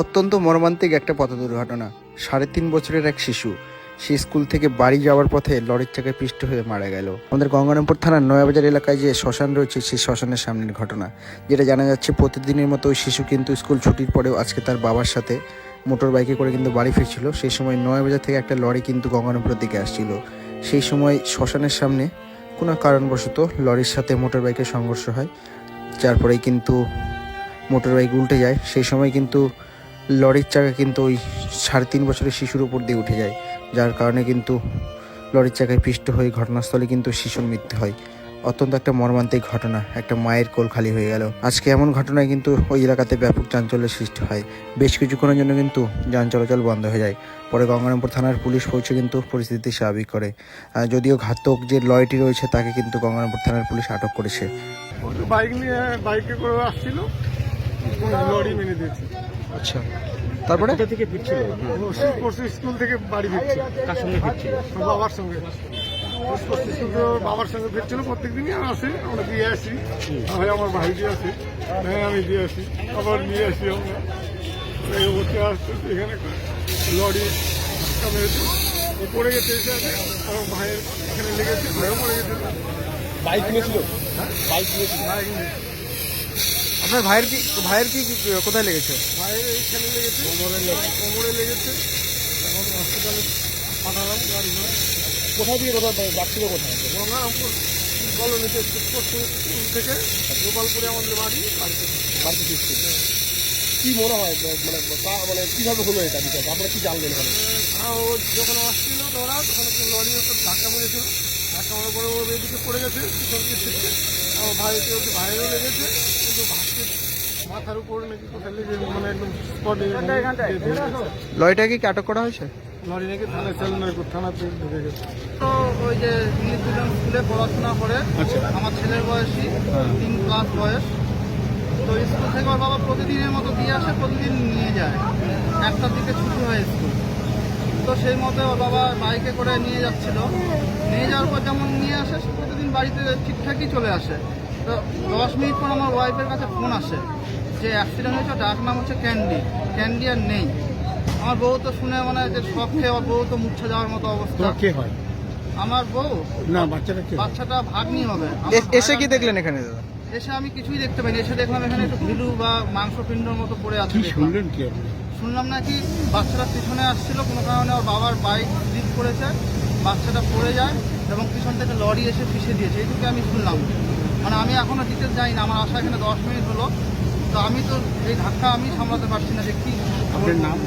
অত্যন্ত মর্মান্তিক একটা পথ দুর্ঘটনা সাড়ে তিন বছরের এক শিশু, সে স্কুল থেকে বাড়ি যাওয়ার পথে লরির চাকায় পিষ্ট হয়ে মারা গেল। আমাদের গঙ্গারামপুর থানার নয়াবাজার এলাকায় যে শ্মশান রয়েছে, সেই শ্মশানের সামনের ঘটনা, যেটা জানা যাচ্ছে প্রতিদিনের মতো ওই শিশু কিন্তু স্কুল ছুটির পরেও আজকে তার বাবার সাথে মোটর বাইকে করে কিন্তু বাড়ি ফিরছিল। সেই সময় নয়াবাজার থেকে একটা লরি কিন্তু গঙ্গারামপুরের দিকে আসছিল। সেই সময় শ্মশানের সামনে কোনো কারণবশত লরির সাথে মোটর বাইকের সংঘর্ষ হয়, যার পরেই কিন্তু মোটর বাইক উল্টে যায়। সেই সময় কিন্তু লরির চাকা কিন্তু ওই সাড়ে তিন বছরের শিশুর উপর দিয়ে উঠে যায়। যার কারণে কিন্তু লরির চাকায় পিষ্ট হয়ে ঘটনাস্থলে কিন্তু শিশুর মৃত্যু হয়। অত্যন্ত একটা মর্মান্তিক ঘটনা একটা মায়ের কোল খালি হয়ে গেল। আজকে এমন ঘটনায় কিন্তু ওই এলাকাতে ব্যাপক চাঞ্চল্যের সৃষ্টি হয়। বেশ কিছুক্ষণের জন্য কিন্তু যান চলাচল বন্ধ হয়ে যায়। পরে গঙ্গারামপুর থানার পুলিশ পৌঁছে কিন্তু পরিস্থিতি স্বাভাবিক করে। যদিও ঘাতক যে লরিটি রয়েছে তাকে কিন্তু গঙ্গারামপুর থানার পুলিশ আটক করেছে। বাইক নিয়ে বাইকে করে আসছিল। লরি মেনে দিয়েছে। আচ্ছা। তারপরে? কোথা থেকে ফিরছিল পরশু স্কুল থেকে বাড়ি ফিরছে কার সঙ্গে ফিরছিল? বাবার সঙ্গে। বাবার সঙ্গে ফিরছিল প্রত্যেক দিনই আমি আসি আমরা দিয়ে আসি। হয় আমার ভাই দিয়ে আসি হ্যাঁ আমি দিয়ে আসি আবার নিয়ে আসি আমরা। বসে আসছে এখানে লরি ধাক্কা মেরেছে। ও পড়ে গেছে এসে আছে আমার ভাইয়ের এখানে লেগেছে ভাইও পড়ে গেছে। বাইক নিয়েছিল বাইক নিয়েছিল বাইক নিয়ে আপনার ভাইয়ের কি ভাইয়ের কি কোথায় লেগেছে? ভাইয়ের এইখানে লেগেছে কোমরে লেগেছে। কোমরে লেগেছে। এখন হসপিটালে পাঠালাম গাড়ি করে কোথা থেকে কোথাও যাচ্ছিল কোথায়? গঙ্গারামপুর কলোনিতে স্কুল থেকে গোপালপুরে আমাদের বাড়ি বাড়িতে বাড়িতে ফিরছিল কি মনে হয় মানে তা- মানে কীভাবে হলো এটা বিষয়টা? আপনারা কি জানলেন এখানে? ও যখন আসছিল তো তখন লরি ধাক্কা মেরেছিল। ধাক্কা মারার পরে ও এদিকে পড়ে গেছে পিছনকে ছিটকে। আমার ভাইকে ওকে ভাইয়েরও লেগেছে কিন্তু ভাইকে মাথার উপর নাকি কোথায় লেগে মানে একদম স্পটে লরিটাকে কি আটক করা হয়েছে? লরি নাকি থানাতে ঢুকে গেছে। তো ওই যে ইংলিশ মিডিয়াম স্কুলে পড়াশোনা করে আমার ছেলের বয়সী তিন ক্লাস বয়স। তো স্কুল থেকে ওর বাবা প্রতিদিনের মতো দিয়ে আসে প্রতিদিন নিয়ে যায়। একটার দিকে ছুটি হয় স্কুল। তো সেই মতো ওর বাবা বাইকে করে নিয়ে যাচ্ছিল। নিয়ে যাওয়ার পর যেমন নিয়ে আসে সে প্রতিদিন বাড়িতে ঠিকঠাকই চলে আসে। তো দশ মিনিট পর আমার ওয়াইফের কাছে ফোন আসে যে অ্যাক্সিডেন্ট হয়েছে ডাক নাম হচ্ছে ক্যান্ডি ক্যান্ডি আর নেই। আমার বউ তো শুনে মানে যে শখ খেয়ে আমার বউ তো মুচ্ছে যাওয়ার মতো অবস্থা। কে হয়? আমার বউ? না বাচ্চাটা কে? বাচ্চাটা ভাগ্নি হবে। এসে কি দেখলেন এখানে দাদা? এসে আমি কিছুই দেখতে পাইনি। এসে দেখলাম এখানে একটু ভিলু বা মাংসপিণ্ডর মতো পড়ে আছে দেখলাম। কি আপনি? শুনলাম নাকি বাচ্চাটা পিছনে আসছিল, কোনো কারণে ওর বাবার বাইক স্লিপ করেছে, বাচ্চাটা পড়ে যায় এবং পিছন থেকে লরি এসে পিষে দিয়েছে এইটুকু আমি শুনলাম। মানে আমি এখনও ডিটেলস যাই না আমার আসা এখানে দশ মিনিট হলো। তো আমি তো এই ধাক্কা আমি সামলাতে পারছি না যে কি নাম?